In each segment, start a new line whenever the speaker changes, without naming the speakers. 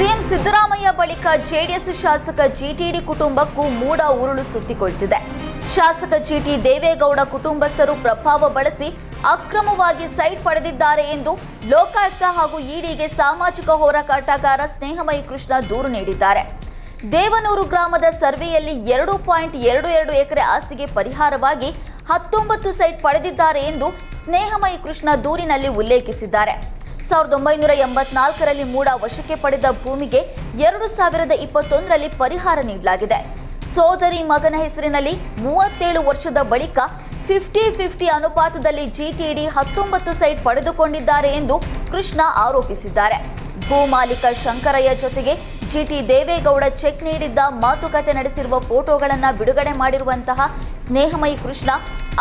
CM Siddaramaiah ಬಳಿಕ JDS ಶಾಸಕ ಜಿಟಿಡಿ ಕುಟುಂಬಕ್ಕೂ ಮೂಡ ಉರುಳು ಸುತ್ತಿಕೊಳ್ತಿದೆ. ಶಾಸಕ ಜಿಟಿ ದೇವೇಗೌಡ ಕುಟುಂಬಸ್ಥರು ಪ್ರಭಾವ ಬಳಸಿ ಅಕ್ರಮವಾಗಿ ಸೈಟ್ ಪಡೆದಿದ್ದಾರೆ ಎಂದು ಲೋಕಾಯುಕ್ತ ಹಾಗೂ ಇಡಿಗೆ ಸಾಮಾಜಿಕ ಹೋರಾಟಗಾರ ಸ್ನೇಹಮಯಿ ಕೃಷ್ಣ ದೂರು ನೀಡಿದ್ದಾರೆ. ದೇವನೂರು ಗ್ರಾಮದ ಸರ್ವೆಯಲ್ಲಿ ಎರಡು ಪಾಯಿಂಟ್ ಎರಡು ಎರಡು ಎಕರೆ ಆಸ್ತಿಗೆ ಪರಿಹಾರವಾಗಿ ಹತ್ತೊಂಬತ್ತು ಸೈಟ್ ಪಡೆದಿದ್ದಾರೆ ಎಂದು ಸ್ನೇಹಮಯಿ ಕೃಷ್ಣ ದೂರಿನಲ್ಲಿ ಉಲ್ಲೇಖಿಸಿದ್ದಾರೆ. ಸಾವಿರದ ಒಂಬೈನೂರ ಎಂಬತ್ನಾಲ್ಕರಲ್ಲಿ ಮೂಡ ವಶಕ್ಕೆ ಪಡೆದ ಭೂಮಿಗೆ ಎರಡು ಸಾವಿರದ ಇಪ್ಪತ್ತೊಂದರಲ್ಲಿ ಪರಿಹಾರ ನೀಡಲಾಗಿದೆ. ಸೋದರಿ ಮಗನ ಹೆಸರಿನಲ್ಲಿ ಮೂವತ್ತೇಳು ವರ್ಷದ ಬಳಿಕ ಫಿಫ್ಟಿ ಫಿಫ್ಟಿ ಅನುಪಾತದಲ್ಲಿ ಜಿಟಿಡಿ ಹತ್ತೊಂಬತ್ತು ಸೈಟ್ ಪಡೆದುಕೊಂಡಿದ್ದಾರೆ ಎಂದು ಕೃಷ್ಣ ಆರೋಪಿಸಿದ್ದಾರೆ. ಭೂಮಾಲೀಕ ಶಂಕರಯ್ಯ ಜೊತೆಗೆ ಜಿಟಿ ದೇವೇಗೌಡ ಚೆಕ್ ನೀಡಿದ್ದ ಮಾತುಕತೆ ನಡೆಸಿರುವ ಫೋಟೋಗಳನ್ನು ಬಿಡುಗಡೆ ಮಾಡಿರುವಂತಹ ಸ್ನೇಹಮಯಿ ಕೃಷ್ಣ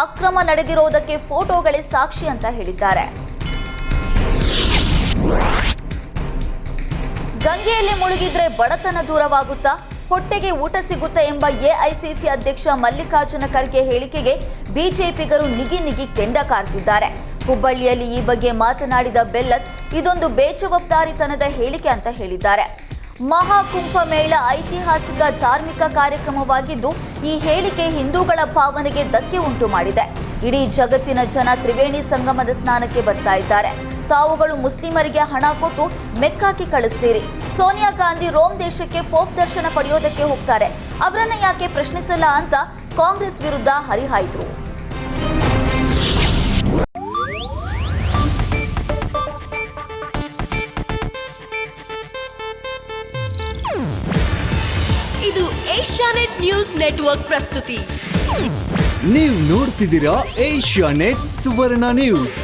ಅಕ್ರಮ ನಡೆದಿರೋದಕ್ಕೆ ಫೋಟೋಗಳೇ ಸಾಕ್ಷಿ ಅಂತ ಹೇಳಿದ್ದಾರೆ. ಗಂಗೆಯಲ್ಲಿ ಮುಳುಗಿದ್ರೆ ಬಡತನ ದೂರವಾಗುತ್ತಾ? ಹೊಟ್ಟೆಗೆ ಊಟ ಸಿಗುತ್ತಾ ಎಂಬ ಎಐಸಿಸಿ ಅಧ್ಯಕ್ಷ ಮಲ್ಲಿಕಾರ್ಜುನ ಖರ್ಗೆ ಹೇಳಿಕೆಗೆ ಬಿಜೆಪಿಗರು ನಿಗಿ ನಿಗಿ ಕೆಂಡ ಕಾರ್ತಿದ್ದಾರೆ. ಹುಬ್ಬಳ್ಳಿಯಲ್ಲಿ ಈ ಬಗ್ಗೆ ಮಾತನಾಡಿದ ಬೆಲ್ಲತ್, ಇದೊಂದು ಬೇಜವಾಬ್ದಾರಿತನದ ಹೇಳಿಕೆ ಅಂತ ಹೇಳಿದ್ದಾರೆ. ಮಹಾಕುಂಭ ಮೇಳ ಐತಿಹಾಸಿಕ ಧಾರ್ಮಿಕ ಕಾರ್ಯಕ್ರಮವಾಗಿದ್ದು, ಈ ಹೇಳಿಕೆ ಹಿಂದೂಗಳ ಭಾವನೆಗೆ ಧಕ್ಕೆ ಉಂಟು ಮಾಡಿದೆ. ಇಡೀ ಜಗತ್ತಿನ ಜನ ತ್ರಿವೇಣಿ ಸಂಗಮದ ಸ್ನಾನಕ್ಕೆ ಬರ್ತಾ ಇದ್ದಾರೆ. ತಾವುಗಳು ಮುಸ್ಲಿಮರಿಗೆ ಹಣ ಕೊಟ್ಟು ಮೆಕ್ಕಾಕಿ ಕಳಿಸ್ತೀರಿ. ಸೋನಿಯಾ ಗಾಂಧಿ ರೋಮ್ ದೇಶಕ್ಕೆ ಪೋಪ್ ದರ್ಶನ ಪಡೆಯೋದಕ್ಕೆ ಹೋಗ್ತಾರೆ. ಅವರನ್ನ ಯಾಕೆ ಪ್ರಶ್ನಿಸಲ್ಲ ಅಂತ ಕಾಂಗ್ರೆಸ್ ವಿರುದ್ಧ ಹರಿಹಾಯ್ದ್ರು.
ಇದು ಏಷ್ಯಾನೆಟ್ ನ್ಯೂಸ್ ನೆಟ್ವರ್ಕ್ ಪ್ರಸ್ತುತಿ.
ನೀವು ನೋಡ್ತಿದ್ದೀರಾ ಏಷ್ಯಾ ನೆಟ್ ಸುವರ್ಣ ನ್ಯೂಸ್.